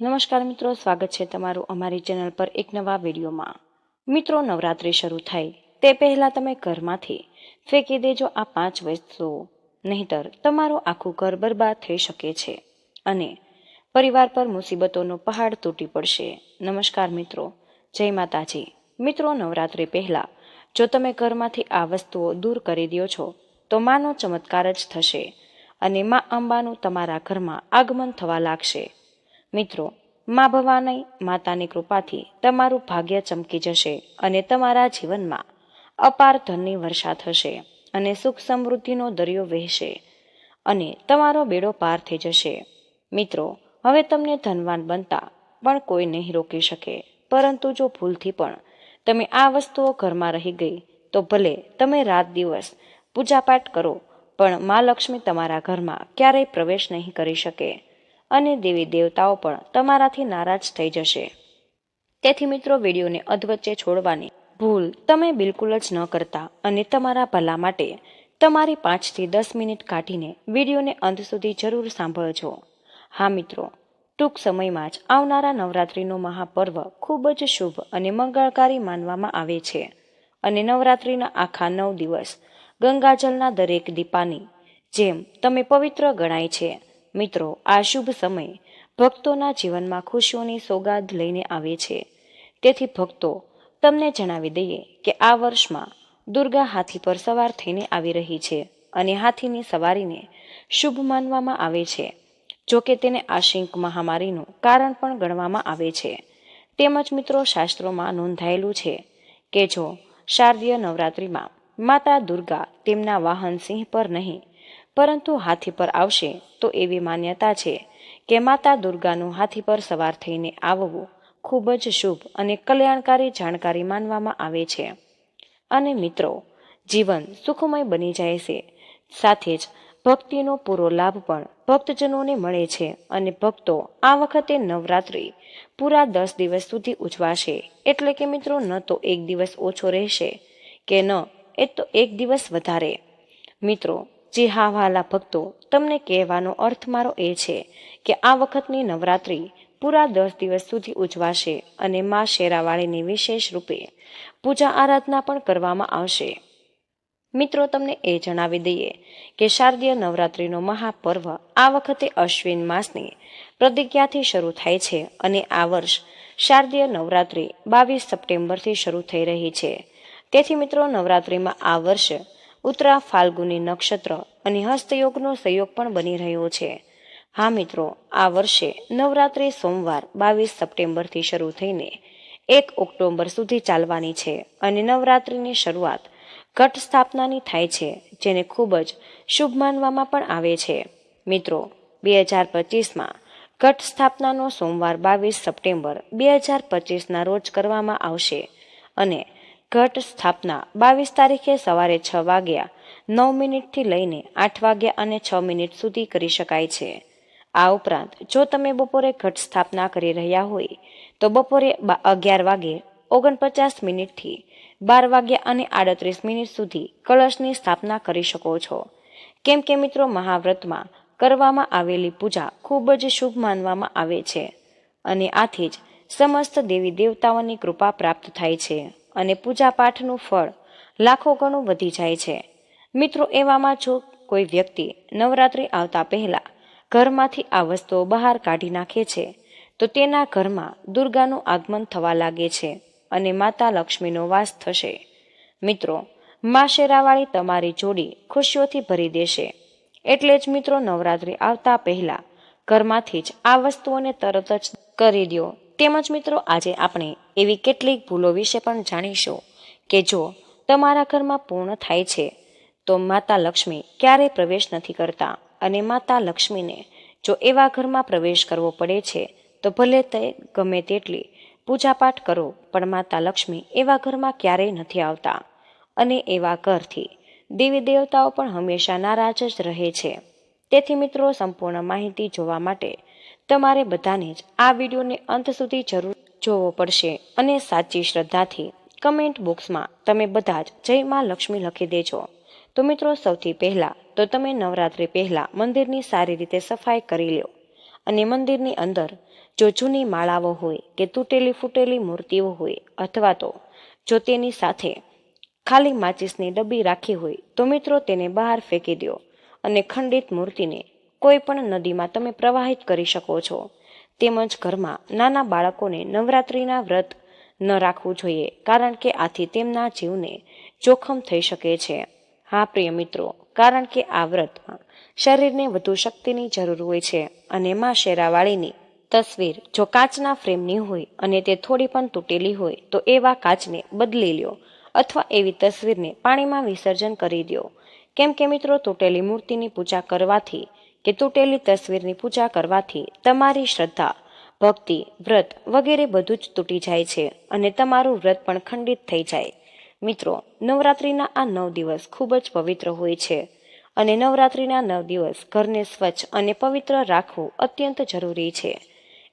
નમસ્કાર મિત્રો, સ્વાગત છે તમારું અમારી ચેનલ પર એક નવા વિડીયોમાં. મિત્રો, નવરાત્રિ શરૂ થાય તે પહેલાં તમે ઘરમાંથી ફેંકી દેજો આ પાંચ વસ્તુઓ નહીતર તમારું આખું ઘર બરબાદ થઈ શકે છે અને પરિવાર પર મુસીબતોનો પહાડ તૂટી પડશે. નમસ્કાર મિત્રો, જય માતાજી. મિત્રો, નવરાત્રિ પહેલાં જો તમે ઘરમાંથી આ વસ્તુઓ દૂર કરી દો છો, તો માનો ચમત્કાર જ થશે અને મા અંબાનું તમારા ઘરમાં આગમન થવા લાગશે. મિત્રો, મા ભવાની માતાની કૃપાથી તમારું ભાગ્ય ચમકી જશે અને તમારા જીવનમાં અપાર ધનની વર્ષા થશે અને સુખ સમૃદ્ધિનો દરિયો વહેશે અને તમારો બેડો પાર થઈ જશે. મિત્રો, હવે તમને ધનવાન બનતા પણ કોઈ નહીં રોકી શકે, પરંતુ જો ભૂલથી પણ તમે આ વસ્તુઓ ઘરમાં રહી ગઈ, તો ભલે તમે રાત દિવસ પૂજાપાઠ કરો, પણ મા લક્ષ્મી તમારા ઘરમાં ક્યારેય પ્રવેશ નહીં કરી શકે. અને દેવી દેવતાઓ પણ તમારાથી નારાજ થઈ જશે. તેથી મિત્રો, વિડીયોને અધવચ્ચે છોડવાની ભૂલ તમે બિલકુલ જ ન કરતા અને તમારા ભલા માટે તમારી પાંચથી દસ મિનિટ કાઢીને વિડીયોને અંત સુધી જરૂર સાંભળજો. હા મિત્રો, ટૂંક સમયમાં જ આવનારા નવરાત્રિનો મહાપર્વ ખૂબ જ શુભ અને મંગળકારી માનવામાં આવે છે. અને નવરાત્રિના આખા નવ દિવસ ગંગાજળના દરેક દીપાની જેમ તમે પવિત્ર ગણાય છે. મિત્રો, આ શુભ સમય ભક્તોના જીવનમાં ખુશીઓની સોગાદ લઈને આવે છે. તેથી ભક્તો, તમને જણાવી દઈએ કે આ વર્ષમાં દુર્ગા હાથી પર સવાર થઈને આવી રહી છે અને હાથીની સવારીને શુભ માનવામાં આવે છે. જોકે તેને આશિંક મહામારીનું કારણ પણ ગણવામાં આવે છે. તેમજ મિત્રો, શાસ્ત્રોમાં નોંધાયેલું છે કે જો શારદીય નવરાત્રિમાં માતા દુર્ગા તેમના વાહન સિંહ પર નહીં પરંતુ હાથી પર આવશે તો એવી માન્યતા છે કે માતા દુર્ગાનું હાથી પર સવાર થઈને આવવું ખૂબ જ શુભ અને કલ્યાણકારી જાણકારી માનવામાં આવે છે. અને મિત્રો, જીવન સુખમય બની જાય છે. સાથે જ ભક્તિનો પૂરો લાભ પણ ભક્તજનોને મળે છે અને ભક્તો આ વખતે નવરાત્રિ પૂરા દસ દિવસ સુધી ઉજવાશે. એટલે કે મિત્રો, ન તો એક દિવસ ઓછો રહેશે કે ન, એ તો એક દિવસ વધારે. મિત્રો જી હા વાલા ભક્તો, તમને કહેવાનો અર્થ મારો એ છે કે આ વખતની નવરાત્રિ પૂરા દસ દિવસ સુધી ઉજવાશે અને મા શેરાવાળીની વિશેષ રૂપે પૂજા આરાધના પણ કરવામાં આવશે. મિત્રો, તમને એ જણાવી દઈએ કે શારદીય નવરાત્રિનો મહાપર્વ આ વખતે અશ્વિન માસની પ્રતિજ્ઞાથી શરૂ થાય છે અને આ વર્ષ શારદીય નવરાત્રિ બાવીસ સપ્ટેમ્બરથી શરૂ થઈ રહી છે. તેથી મિત્રો, નવરાત્રિમાં આ વર્ષ ઉત્તરા ફાલ્ગુની નક્ષત્ર અને હસ્તયોગનો સંયોગ પણ બની રહ્યો છે. હા મિત્રો, આ વર્ષે નવરાત્રિ સોમવાર બાવીસ સપ્ટેમ્બરથી શરૂ થઈને એક ઓક્ટોબર સુધી ચાલવાની છે અને નવરાત્રિની શરૂઆત ઘટ સ્થાપનાની થાય છે, જેને ખૂબ જ શુભ માનવામાં પણ આવે છે. મિત્રો, બે હજાર પચીસમાં ઘટ સ્થાપનાનો સોમવાર બાવીસ સપ્ટેમ્બર બે હજાર પચીસના રોજ કરવામાં આવશે અને ઘટ સ્થાપના બાવીસ તારીખે સવારે છ વાગ્યા, નવ મિનિટથી લઈને આઠ વાગ્યા અને છ મિનિટ સુધી કરી શકાય છે. આ ઉપરાંત, જો તમે બપોરે ઘટ સ્થાપના કરી રહ્યા હોય, તો બપોરે અગિયાર વાગે, ઓગણપચાસ મિનિટથી બાર વાગ્યા અને આડત્રીસ મિનિટ સુધી કળશની સ્થાપના કરી શકો છો. કેમ કે મિત્રો, મહાવ્રતમાં કરવામાં આવેલી પૂજા ખૂબ જ શુભ માનવામાં આવે છે અને આથી જ સમસ્ત દેવી દેવતાઓની કૃપા પ્રાપ્ત થાય છે. અને પૂજાપાઠનું ફળ લાખો ગણું વધી જાય છે. મિત્રો, એવામાં જો કોઈ વ્યક્તિ નવરાત્રિ આવતા પહેલા ઘરમાંથી આ વસ્તુઓ બહાર કાઢી નાખે છે, તો તેના ઘરમાં દુર્ગાનું આગમન થવા લાગે છે અને માતા લક્ષ્મીનો વાસ થશે. મિત્રો, મા શેરાવાળી તમારી જોડી ખુશીઓથી ભરી દેશે. એટલે જ મિત્રો, નવરાત્રિ આવતા પહેલા ઘરમાંથી જ આ વસ્તુઓને તરત જ કરી દો. તેમજ મિત્રો, આજે આપણે એવી કેટલીક ભૂલો વિશે પણ જાણીશું કે જો તમારા ઘરમાં પૂર્ણ થાય છે, તો માતા લક્ષ્મી ક્યારેય પ્રવેશ નથી કરતા અને માતા લક્ષ્મીને જો એવા ઘરમાં પ્રવેશ કરવો પડે છે, તો ભલે તે ગમે તેટલી પૂજાપાઠ કરો, પણ માતા લક્ષ્મી એવા ઘરમાં ક્યારેય નથી આવતા અને એવા ઘરથી દેવી દેવતાઓ પણ હંમેશા નારાજ જ રહે છે. તેથી મિત્રો, સંપૂર્ણ માહિતી જોવા માટે તમારે બધાને જ આ વિડીયોને અંત સુધી જરૂર જોવો પડશે અને સાચી શ્રદ્ધાથી કમેન્ટ બોક્સમાં તમે બધા જ જય માં લક્ષ્મી લખી દેજો. તો મિત્રો સૌથી પહેલાં તો તમે નવરાત્રિ પહેલાં મંદિરની સારી રીતે સફાઈ કરી લો અને મંદિરની અંદર જો જૂની માળાઓ હોય કે તૂટેલી ફૂટેલી મૂર્તિઓ હોય અથવા તો જો તેની સાથે ખાલી માચિસની ડબ્બી રાખી હોય તો મિત્રો તેને બહાર ફેંકી દો અને ખંડિત મૂર્તિને કોઈ પણ નદીમાં તમે પ્રવાહિત કરી શકો છો. તેમજ ઘરમાં નાના બાળકોને નવરાત્રિના વ્રત ન રાખવું જોઈએ, કારણ કે આથી તેમના જીવને જોખમ થઈ શકે છે. હા, પ્રિય મિત્રો, કારણ કે આ વ્રતમાં શરીરને વધુ શક્તિની જરૂર હોય છે અને માં શેરાવાળીની તસવીર જો કાચના ફ્રેમની હોય અને તે થોડી પણ તૂટેલી હોય, તો એવા કાચને બદલી લ્યો અથવા એવી તસવીરને પાણીમાં વિસર્જન કરી દો કેમ કે મિત્રો, તૂટેલી મૂર્તિની પૂજા કરવાથી કે તૂટેલી તસવીરની પૂજા કરવાથી તમારી શ્રદ્ધા, ભક્તિ, વ્રત વગેરે બધું જ તૂટી જાય છે અને તમારું વ્રત પણ ખંડિત થઈ જાય. મિત્રો, નવરાત્રિના આ નવ દિવસ ખૂબ જ પવિત્ર હોય છે અને નવરાત્રિના નવ દિવસ ઘરને સ્વચ્છ અને પવિત્ર રાખવું અત્યંત જરૂરી છે.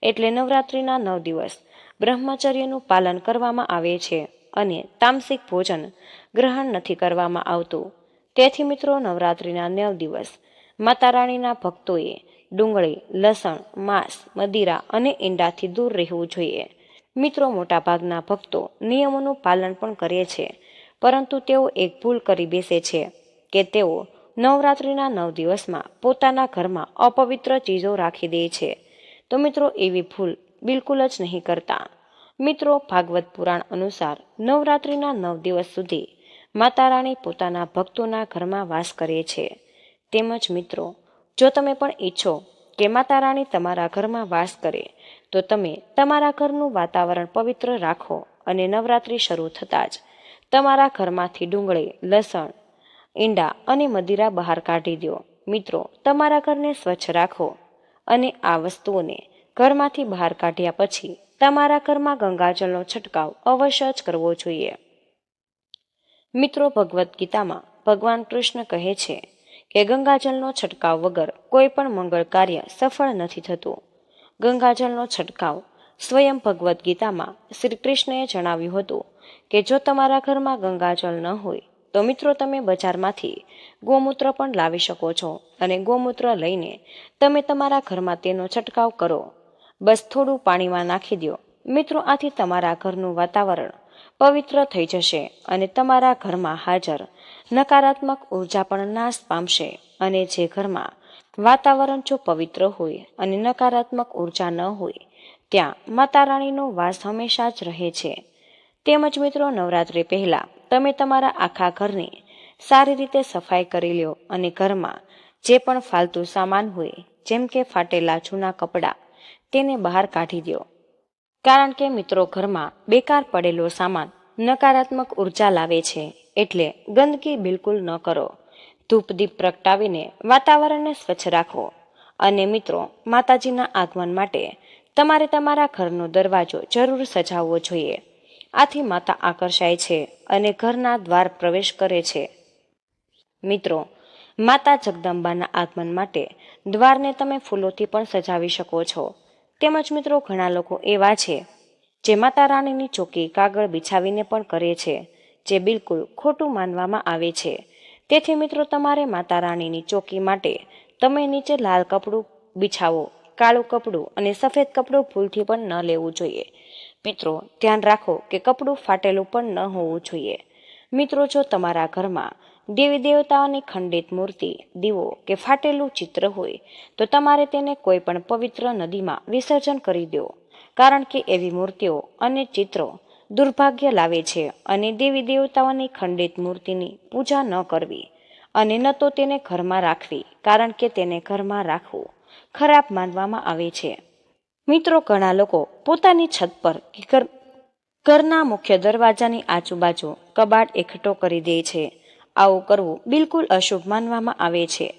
એટલે નવરાત્રિના નવ દિવસ બ્રહ્મચર્યનું પાલન કરવામાં આવે છે અને તામસિક ભોજન ગ્રહણ નથી કરવામાં આવતું. તેથી મિત્રો, નવરાત્રિના નવ દિવસ માતા રાણીના ભક્તોએ ડુંગળી, લસણ, માંસ, મદિરા અને ઈંડાથી દૂર રહેવું જોઈએ. મિત્રો, મોટાભાગના ભક્તો નિયમોનું પાલન પણ કરે છે, પરંતુ તેઓ એક ભૂલ કરી બેસે છે કે તેઓ નવરાત્રિના નવ દિવસમાં પોતાના ઘરમાં અપવિત્ર ચીજો રાખી દે છે. તો મિત્રો, એવી ભૂલ બિલકુલ જ નહીં કરતા. મિત્રો, ભાગવત પુરાણ અનુસાર નવરાત્રિના નવ દિવસ સુધી માતા રાણી પોતાના ભક્તોના ઘરમાં વાસ કરે છે. તેમજ મિત્રો, જો તમે પણ ઈચ્છો કે માતા રાણી તમારા ઘરમાં વાસ કરે, તો તમે તમારા ઘરનું વાતાવરણ પવિત્ર રાખો અને નવરાત્રિ શરૂ થતાં જ તમારા ઘરમાંથી ડુંગળી, લસણ, ઈંડા અને મદિરા બહાર કાઢી દો. મિત્રો, તમારા ઘરને સ્વચ્છ રાખો અને આ વસ્તુઓને ઘરમાંથી બહાર કાઢ્યા પછી તમારા ઘરમાં ગંગાજળનો છંટકાવ અવશ્ય જ કરવો જોઈએ. મિત્રો, ભગવદ્ ગીતામાં ભગવાન કૃષ્ણ કહે છે કે ગંગાજળનો છંટકાવ વગર કોઈ પણ મંગળ કાર્ય સફળ નથી થતું. ગંગાજળનો છંટકાવ સ્વયં ભગવદ્ ગીતામાં શ્રી કૃષ્ણએ જણાવ્યું હતું કે જો તમારા ઘરમાં ગંગાજળ ન હોય, તો મિત્રો તમે બજારમાંથી ગોમૂત્ર પણ લાવી શકો છો અને ગોમૂત્ર લઈને તમે તમારા ઘરમાં તેનો છંટકાવ કરો. બસ થોડું પાણીમાં નાખી દો. મિત્રો, આથી તમારા ઘરનું વાતાવરણ પવિત્ર થઈ જશે અને તમારા ઘરમાં હાજર નકારાત્મક ઊર્જા પણ નાશ પામશે અને જે ઘરમાં વાતાવરણ જો પવિત્ર હોય અને નકારાત્મક ઊર્જા ન હોય, ત્યાં માતા રાણીનો વાસ હંમેશા જ રહે છે. તેમજ મિત્રો, નવરાત્રિ પહેલાં તમે તમારા આખા ઘરની સારી રીતે સફાઈ કરી લ્યો અને ઘરમાં જે પણ ફાલતુ સામાન હોય, જેમ કે ફાટેલા જૂના કપડાં, તેને બહાર કાઢી દો કારણ કે મિત્રો, ઘરમાં બેકાર પડેલો સામાન નકારાત્મક ઊર્જા લાવે છે. એટલે ગંદકી બિલકુલ ન કરો. ધૂપદીપ પ્રગટાવીને વાતાવરણને સ્વચ્છ રાખો. અને મિત્રો, માતાજીના આગમન માટે તમારે તમારા ઘરનો દરવાજો જરૂર સજાવવો જોઈએ. આથી માતા આકર્ષાય છે અને ઘરના દ્વાર પ્રવેશ કરે છે. મિત્રો, માતા જગદંબાના આગમન માટે દ્વારને તમે ફૂલોથી પણ સજાવી શકો છો. તેમજ મિત્રો, ઘણા લોકો એવા છે જે માતા રાણીની ચોકી કાગળ બિછાવીને પણ કરે છે. જે બિલકુલ ખોટું માનવામાં આવે છે. તેથી મિત્રો, તમારે માતા રાણીની ચોકી માટે તમે નીચે લાલ કપડું બિછાવો, કાળું કપડું અને સફેદ કપડું ભૂલથી પણ ન લેવું જોઈએ. મિત્રો, ધ્યાન રાખો કે કપડું ફાટેલું પણ ન હોવું જોઈએ. મિત્રો, જો તમારા ઘરમાં દેવી દેવતાઓની ખંડિત મૂર્તિ, દીવો કે ફાટેલું ચિત્ર હોય, તો તમારે તેને કોઈ પણ પવિત્ર નદીમાં વિસર્જન કરી દો. કારણ કે એવી મૂર્તિઓ અને ચિત્રો દુર્ભાગ્ય લાવે છે અને દેવી દેવતાઓની ખંડિત મૂર્તિની પૂજા ન કરવી અને ન તો તેને ઘરમાં રાખવી, કારણ કે તેને ઘરમાં રાખવું ખરાબ માનવામાં આવે છે. મિત્રો, ઘણા લોકો પોતાની છત પર કે ઘરના મુખ્ય દરવાજાની આજુબાજુ કબાટ એકઠો કરી દે છે. આવું કરવું બિલકુલ અશુભ માનવામાં આવે છે.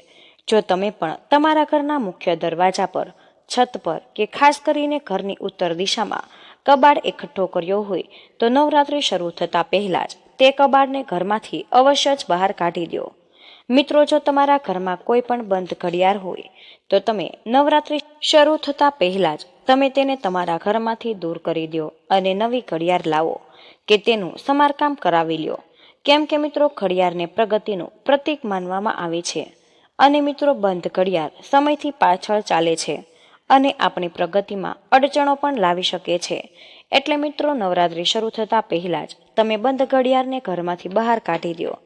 જો તમે પણ તમારા ઘરના મુખ્ય દરવાજા પર, છત પર કે ખાસ કરીને ઘરની ઉત્તર દિશામાં કબાડ એકઠો કર્યો હોય તો નવરાત્રિ શરૂ થતાં પહેલાં જ તે કબાડને ઘરમાંથી અવશ્ય જ બહાર કાઢી દો મિત્રો, જો તમારા ઘરમાં કોઈ પણ બંધ ઘડિયાળ હોય, તો તમે નવરાત્રિ શરૂ થતાં પહેલાં જ તમે તેને તમારા ઘરમાંથી દૂર કરી દો અને નવી ઘડિયાળ લાવો કે તેનું સમારકામ કરાવી લ્યો. કેમ કે મિત્રો, ઘડિયાળને પ્રગતિનું પ્રતીક માનવામાં આવે છે. અને મિત્રો, બંધ ઘડિયાળ સમયથી પાછળ ચાલે છે. અને આપણી પ્રગતિમાં અડચણો પણ લાવી શકે છે. એટલે મિત્રો, નવરાત્રિ શરૂ થતાં પહેલાં જ તમે બંધ ઘડિયાળને ઘરમાંથી બહાર કાઢી દો.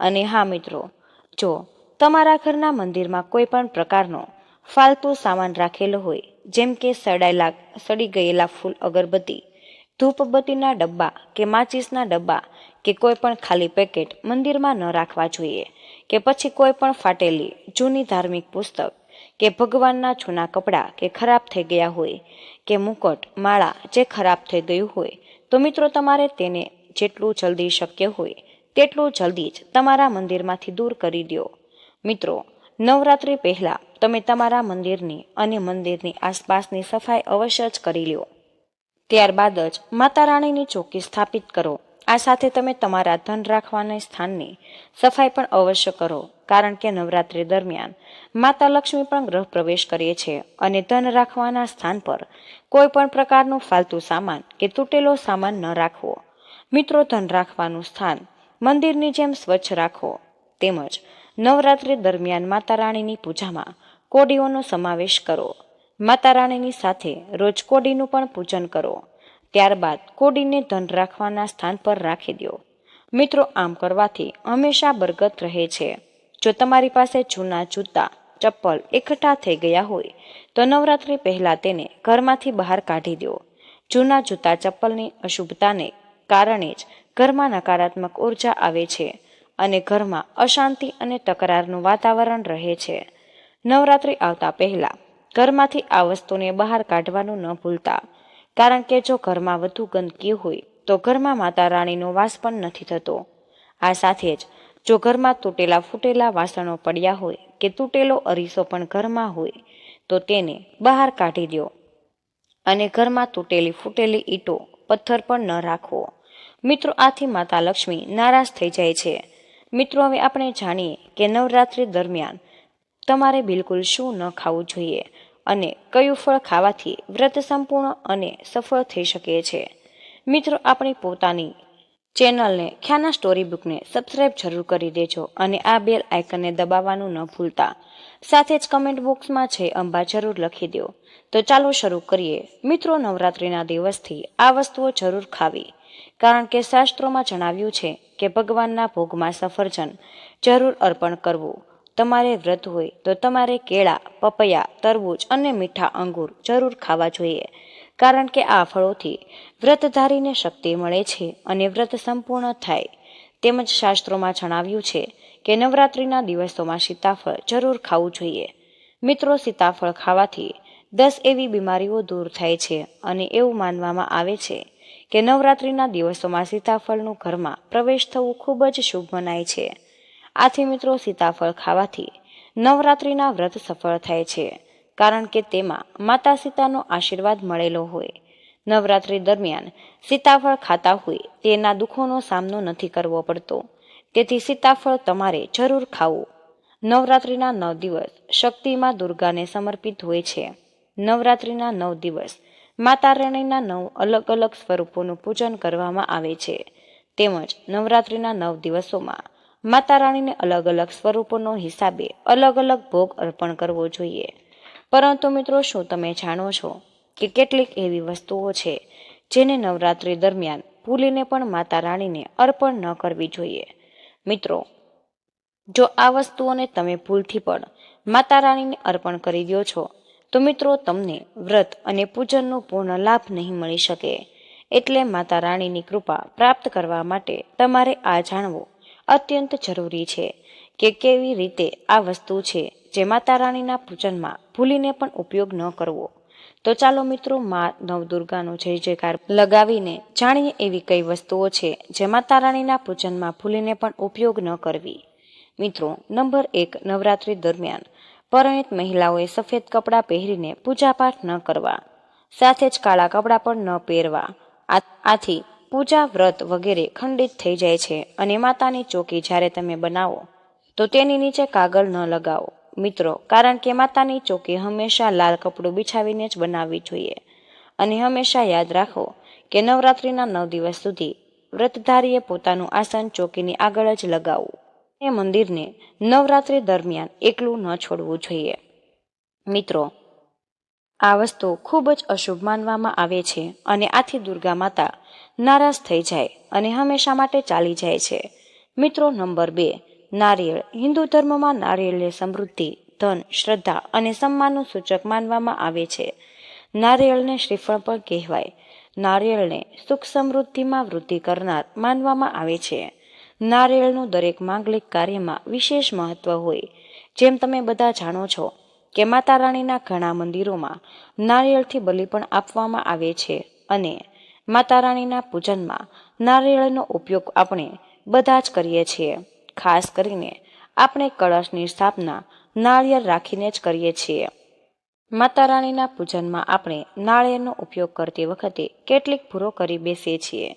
અને હા મિત્રો, જો તમારા ઘરના મંદિરમાં કોઈ પણ પ્રકારનો ફાલતુ સામાન રાખેલો હોય, જેમ કે સડાયેલા, સડી ગયેલા ફૂલ, અગરબત્તી, ધૂપબત્તીના ડબ્બા કે માચીસના ડબ્બા કે કોઈ પણ ખાલી પેકેટ મંદિરમાં ન રાખવા જોઈએ, કે પછી કોઈ પણ ફાટેલી જૂની ધાર્મિક પુસ્તક કે ભગવાનના જૂના કપડાં કે ખરાબ થઈ ગયા હોય, કે મુકટ, માળા જે ખરાબ થઈ ગયું હોય, તો મિત્રો તમારે તેને જેટલું જલ્દી શક્ય હોય, તેટલું જલ્દી જ તમારા મંદિરમાંથી દૂર કરી દો. મિત્રો, નવરાત્રિ પહેલાં તમે તમારા મંદિરની અને મંદિરની આસપાસની સફાઈ અવશ્ય જ કરી લો. ત્યારબાદ જ માતા રાણીની ચોકી સ્થાપિત કરો. આ સાથે તમે તમારા ધન રાખવાના સ્થાનની સફાઈ પણ અવશ્ય કરો, કારણ કે નવરાત્રિ દરમિયાન માતા લક્ષ્મી પણ ગ્રહ પ્રવેશ કરીએ છે અને ધન રાખવાના સ્થાન પર કોઈ પણ પ્રકારનું ફાલતુ સામાન કે તૂટેલો સામાન ન રાખવો. મિત્રો, ધન રાખવાનું સ્થાન મંદિરની જેમ સ્વચ્છ રાખો. તેમજ નવરાત્રિ દરમિયાન માતા રાણીની પૂજામાં કોડીઓનો સમાવેશ કરો. માતા રાણીની સાથે રોજ કોડીનું પણ પૂજન કરો. ત્યારબાદ કોડીને ધન રાખવાના સ્થાન પર રાખી દો. મિત્રો, આમ કરવાથી હંમેશા બરકત રહે છે. જો તમારી પાસે જૂના જૂતા, ચપ્પલ એકઠા થઈ ગયા હોય, તો નવરાત્રિ પહેલાં તેને ઘરમાંથી બહાર કાઢી દો. જૂના જૂતા ચપ્પલની અશુભતાને કારણે જ ઘરમાં નકારાત્મક ઊર્જા આવે છે અને ઘરમાં અશાંતિ અને તકરારનું વાતાવરણ રહે છે. નવરાત્રિ આવતા પહેલાં ઘરમાંથી આ વસ્તુને બહાર કાઢવાનું ન ભૂલતા. કારણ કે જો ઘરમાં વધુ ગંદકી હોય, તો ઘરમાં માતા રાણીનો વાસ પણ નથી થતો. આ સાથે જ, જો ઘરમાં તૂટેલા ફૂટેલા વાસણો પડ્યા હોય કે તૂટેલો અરીસો પણ ઘરમાં હોય, તો તેને બહાર કાઢી દો. અને ઘરમાં તૂટેલી ફૂટેલી ઈંટો પથ્થર પણ ન રાખવો મિત્રો, આથી માતા લક્ષ્મી નારાજ થઈ જાય છે. મિત્રો, હવે આપણે જાણીએ કે નવરાત્રિ દરમિયાન તમારે બિલકુલ શું ન ખાવું જોઈએ. અને કયું ફળ ખાવાથી વ્રત સંપૂર્ણ અને સફળ થઈ શકે છે. મિત્રો, આપણી પોતાની ચેનલને ખ્યાના સ્ટોરી બુકને સબસ્ક્રાઇબ જરૂર કરી દેજો અને આ બેલ આઇકનને દબાવવાનું ન ભૂલતા. સાથે જ કમેન્ટ બોક્સમાં છે અંબા જરૂર લખી દો તો ચાલો શરૂ કરીએ. મિત્રો, નવરાત્રિના દિવસથી આ વસ્તુઓ જરૂર ખાવી. કારણ કે શાસ્ત્રોમાં જણાવ્યું છે કે ભગવાનના ભોગમાં સફરજન જરૂર અર્પણ કરવું. તમારે વ્રત હોય તો તમારે કેળા, પપૈયા, તરબૂચ અને મીઠા અંગૂર જરૂર ખાવા જોઈએ. કારણ કે આ ફળોથી વ્રતધારીને શક્તિ મળે છે અને વ્રત સંપૂર્ણ થાય. તેમજ શાસ્ત્રોમાં જણાવ્યું છે કે નવરાત્રિના દિવસોમાં સીતાફળ જરૂર ખાવું જોઈએ. મિત્રો, સીતાફળ ખાવાથી દસ એવી બીમારીઓ દૂર થાય છે અને એવું માનવામાં આવે છે કે નવરાત્રિના દિવસોમાં સીતાફળનું ઘરમાં પ્રવેશ થવું ખૂબ જ શુભ મનાય છે. આથી મિત્રો સીતાફળ ખાવાથી નવરાત્રિના વ્રત સફળ થાય છે. કારણ કે તેમાં માતા સીતાનો આશીર્વાદ મળેલો હોય. નવરાત્રિ દરમિયાન સીતાફળ ખાતા હોય તેના દુઃખોનો સામનો નથી કરવો પડતો. તેથી સીતાફળ તમારે જરૂર ખાવું. નવરાત્રિના નવ દિવસ શક્તિમાં દુર્ગાને સમર્પિત હોય છે. નવરાત્રિના નવ દિવસ માતા રાણીના નવ અલગ અલગ સ્વરૂપોનું પૂજન કરવામાં આવે છે. તેમજ નવરાત્રિના નવ દિવસોમાં માતા રાણીને અલગ અલગ સ્વરૂપોનો હિસાબે અલગ અલગ ભોગ અર્પણ કરવો જોઈએ. પરંતુ મિત્રો, શું તમે જાણો છો કે કેટલીક એવી વસ્તુઓ છે જેને નવરાત્રિ દરમિયાન ભૂલીને પણ માતા રાણીને અર્પણ ન કરવી જોઈએ? મિત્રો, જો આ વસ્તુઓને તમે ભૂલથી પણ માતા રાણીને અર્પણ કરી દો છો, તો મિત્રો, તમને વ્રત અને પૂજનનો પૂર્ણ લાભ નહીં મળી શકે. એટલે માતા રાણીની કૃપા પ્રાપ્ત કરવા માટે તમારે આ જાણવું અત્યંત જરૂરી છે કે કેવી રીતે આ વસ્તુ છે જે માતા રાણીના પૂજનમાં ભૂલીને પણ ઉપયોગ ન કરવો. તો ચાલો મિત્રો મા નવદુર્ગાનો જય જયકાર લગાવીને જાણીએ એવી કઈ વસ્તુઓ છે જે માતા રાણીના પૂજનમાં ભૂલીને પણ ઉપયોગ ન કરવી. મિત્રો, નંબર એક નવરાત્રી દરમિયાન પરણિત મહિલાઓએ સફેદ કપડાં પહેરીને પૂજાપાઠ ન કરવા, સાથે જ કાળા કપડાં પણ ન પહેરવા. આથી પૂજા વ્રત વગેરે ખંડિત થઈ જાય છે અને માતાની ચોકી જ્યારે તમે બનાવો, તો તેની નીચે કાગળ ન લગાવો. મિત્રો, કારણ કે માતાની ચોકી હંમેશા લાલ કપડું બિછાવીને જ બનાવવી જોઈએ. અને હંમેશા યાદ રાખો કે નવરાત્રિના નવ દિવસ સુધી વ્રતધારીએ પોતાનું આસન ચોકીની આગળ જ લગાવવું. એ મંદિરને નવરાત્રિ દરમિયાન એકલું ન છોડવું જોઈએ. મિત્રો આ વસ્તુ ખૂબ જ અશુભ માનવામાં આવે છે અને આથી દુર્ગા માતા નારાજ થઈ જાય અને હંમેશા માટે ચાલી જાય છે. મિત્રો નંબર બે, નારિયેળ. હિન્દુ ધર્મમાં નારિયેળને સમૃદ્ધિ, ધન, શ્રદ્ધા અને સન્માનનું સૂચક માનવામાં આવે છે. નારિયેળને શ્રીફળ પણ કહેવાય. નારિયેળને સુખ સમૃદ્ધિમાં વૃદ્ધિ કરનાર માનવામાં આવે છે. નારિયેળનું દરેક માંગલિક કાર્યમાં વિશેષ મહત્વ હોય. જેમ તમે બધા જાણો છો કે માતા રાણીના ઘણા મંદિરોમાં નારિયેળથી બલિ પણ આપવામાં આવે છે અને માતા રાણીના પૂજનમાં નારિયેળનો ઉપયોગ આપણે બધા જ કરીએ છીએ. ખાસ કરીને આપણે કળશની સ્થાપના નાળિયેર રાખીને જ કરીએ છીએ. માતા રાણીના પૂજનમાં આપણે નાળિયેરનો ઉપયોગ કરતી વખતે કેટલીક ભૂરો કરી બેસીએ છીએ.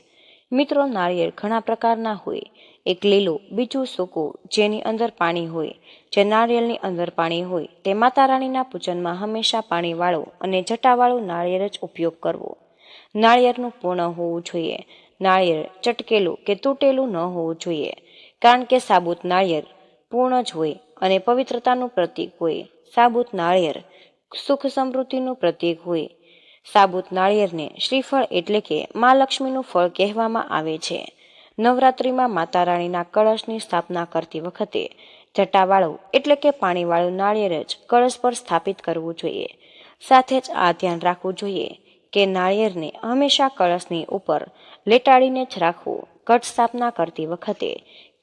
મિત્રો, નાળિયેર ઘણા પ્રકારના હોય. એક લીલું, બીજું સૂકું, જેની અંદર પાણી હોય જે નાળિયેરની અંદર પાણી હોય, તે માતા રાણીના પૂજનમાં હંમેશા પાણીવાળું અને જટાવાળું નાળિયેર જ ઉપયોગ કરવો. નાળિયેરનું પૂર્ણ હોવું જોઈએ. નાળિયેર ચટકેલું કે તૂટેલું ન હોવું જોઈએ. કારણ કે સાબુત નાળિયેર પૂર્ણ જ હોય અને પવિત્રતાનું પ્રતીક હોય. સાબુત નાળિયેર સુખ સમૃદ્ધિનું પ્રતીક હોય. સાબુત નાળિયેરને શ્રીફળ એટલે કે મા લક્ષ્મીનું ફળ કહેવામાં આવે છે. નવરાત્રિમાં માતા રાણીના કળશની સ્થાપના કરતી વખતે જટાવાળું, એટલે કે પાણીવાળું નાળિયેર જ કળશ પર સ્થાપિત કરવું જોઈએ. સાથે જ આ ધ્યાન રાખવું જોઈએ કે નાળિયેરને હંમેશા કળશની ઉપર લેટાડીને જ રાખવું ઘટ સ્થાપના કરતી વખતે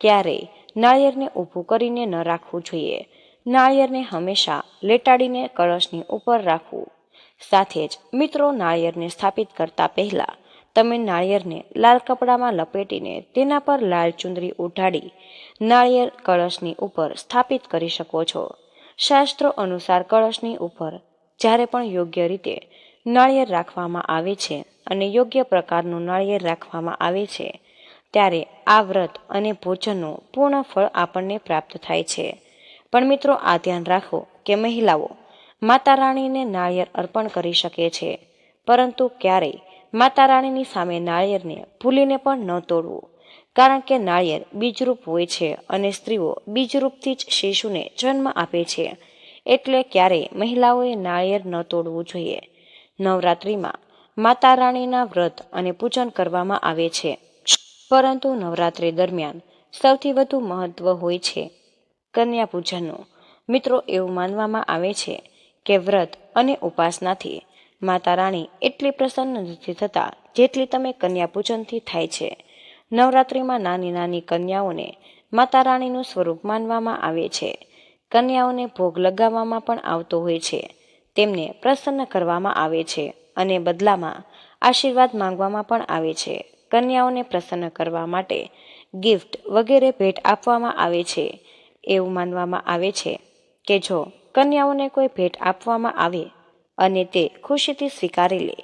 ક્યારેય નાળિયેરને ઊભું કરીને ન રાખવું જોઈએ. નાળિયેરને હંમેશા લેટાડીને કળશની ઉપર રાખવું. સાથે જ મિત્રો, નાળિયેરને સ્થાપિત કરતા પહેલા તમે નાળિયેરને લાલ કપડામાં લપેટીને તેના પર લાલ ચુંદરી ઉઢાડી નાળિયેર કળશની ઉપર સ્થાપિત કરી શકો છો. શાસ્ત્રો અનુસાર કળશની ઉપર જ્યારે પણ યોગ્ય રીતે નાળિયેર રાખવામાં આવે છે અને યોગ્ય પ્રકારનું નાળિયેર રાખવામાં આવે છે, ત્યારે આ વ્રત અને ભોજનનું પૂર્ણ ફળ આપણને પ્રાપ્ત થાય છે. પણ મિત્રો, આ ધ્યાન રાખો કે મહિલાઓ માતા રાણીને નાળિયેર અર્પણ કરી શકે છે, પરંતુ ક્યારેય માતા રાણીની સામે નાળિયેરને ભૂલીને પણ ન તોડવું. કારણ કે નાળિયેર બીજરૂપ હોય છે અને સ્ત્રીઓ બીજરૂપથી જ શિશુને જન્મ આપે છે. એટલે ક્યારેય મહિલાઓએ નાળિયેર ન તોડવું જોઈએ. નવરાત્રિમાં માતા રાણીના વ્રત અને પૂજન કરવામાં આવે છે. પરંતુ નવરાત્રિ દરમિયાન સૌથી વધુ મહત્વ હોય છે કન્યા પૂજનનું. મિત્રો, એવું માનવામાં આવે છે કે વ્રત અને ઉપાસનાથી માતા રાણી એટલી પ્રસન્ન નથી થતા જેટલી તમે કન્યા પૂજનથી થાય છે. નવરાત્રિમાં નાની નાની કન્યાઓને માતા રાણીનું સ્વરૂપ માનવામાં આવે છે. કન્યાઓને ભોગ લગાવવામાં પણ આવતો હોય છે. તેમને પ્રસન્ન કરવામાં આવે છે અને બદલામાં આશીર્વાદ માંગવામાં પણ આવે છે. કન્યાઓને પ્રસન્ન કરવા માટે ગિફ્ટ વગેરે ભેટ આપવામાં આવે છે. એવું માનવામાં આવે છે કે જો કન્યાઓને કોઈ ભેટ આપવામાં આવે અને તે ખુશીથી સ્વીકારી લે.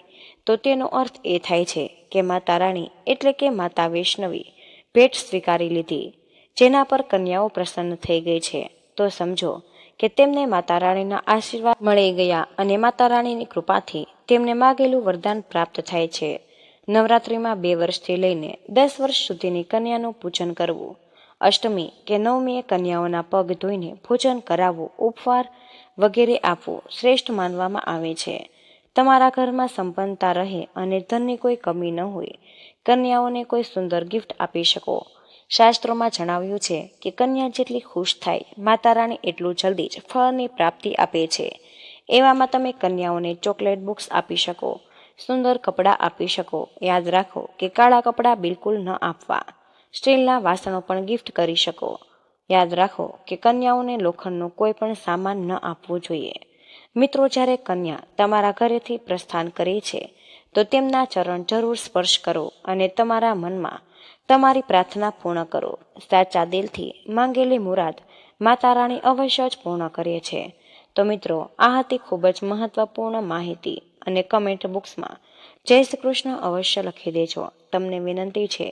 તો તેનો અર્થ એ થાય છે કે માતા રાણી એટલે કે માતા વૈષ્ણવી ભેટ સ્વીકારી લીધી. જેના પર કન્યાઓ પ્રસન્ન થઈ ગઈ છે. તો સમજો કે તેમને માતા રાણીના આશીર્વાદ મળી ગયા અને માતા રાણીની કૃપાથી તેમને માગેલું વરદાન પ્રાપ્ત થાય છે. નવરાત્રિમાં બે વર્ષથી લઈને દસ વર્ષ સુધીની કન્યાનું પૂજન કરવું. અષ્ટમી કે નવમીએ કન્યાઓના પગ ધોઈને ભોજન કરાવવું, ઉપવાર વગેરે આપવું શ્રેષ્ઠ માનવામાં આવે છે. તમારા ઘરમાં સંપન્નતા રહે અને ધનની કોઈ કમી ન હોય. કન્યાઓને કોઈ સુંદર ગિફ્ટ આપી શકો. શાસ્ત્રોમાં જણાવ્યું છે કે કન્યા જેટલી ખુશ થાય, માતા રાણી એટલું જલ્દી જ ફળની પ્રાપ્તિ આપે છે. એવામાં તમે કન્યાઓને ચોકલેટ બુક્સ આપી શકો, સુંદર કપડાં આપી શકો. યાદ રાખો કે કાળા કપડાં બિલકુલ ન આપવા. સ્ટીલના વાસણો પણ ગિફ્ટ કરી શકો. યાદ રાખો કે કન્યાઓને લોખંડનું કોઈ પણ સામાન ન આપવું જોઈએ. મિત્રો, જ્યારે કન્યા તમારા ઘરેથી પ્રસ્થાન કરે છે, તો તેમના ચરણ જરૂર સ્પર્શ કરો અને તમારા મનમાં તમારી પ્રાર્થના પૂર્ણ કરો. સાચા દિલથી માંગેલી મુરાદ માતા રાણી અવશ્ય જ પૂર્ણ કરે છે. તો મિત્રો, આ હતી ખૂબ જ મહત્વપૂર્ણ માહિતી અને કમેન્ટ બોક્સમાં જય શ્રી કૃષ્ણ અવશ્ય લખી દેજો. તમને વિનંતી છે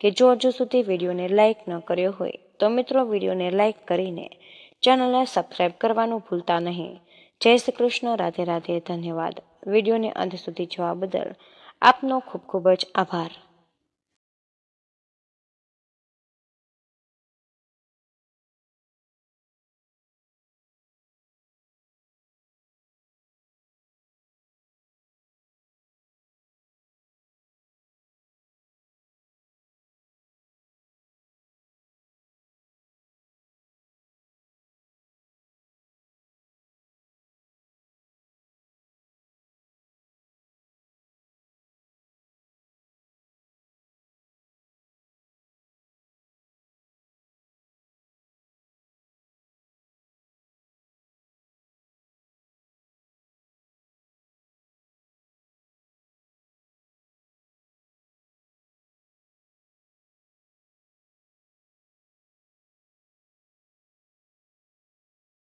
કે જો હજુ સુધી વિડીયોને લાઇક ન કર્યો હોય તો મિત્રો વિડીયોને લાઇક કરીને ચેનલને સબસ્ક્રાઈબ કરવાનું ભૂલતા નહીં. જય શ્રી કૃષ્ણ, રાધે રાધે, ધન્યવાદ. વિડીયોને અંત સુધી જોવા બદલ આપનો ખૂબ ખૂબ જ આભાર.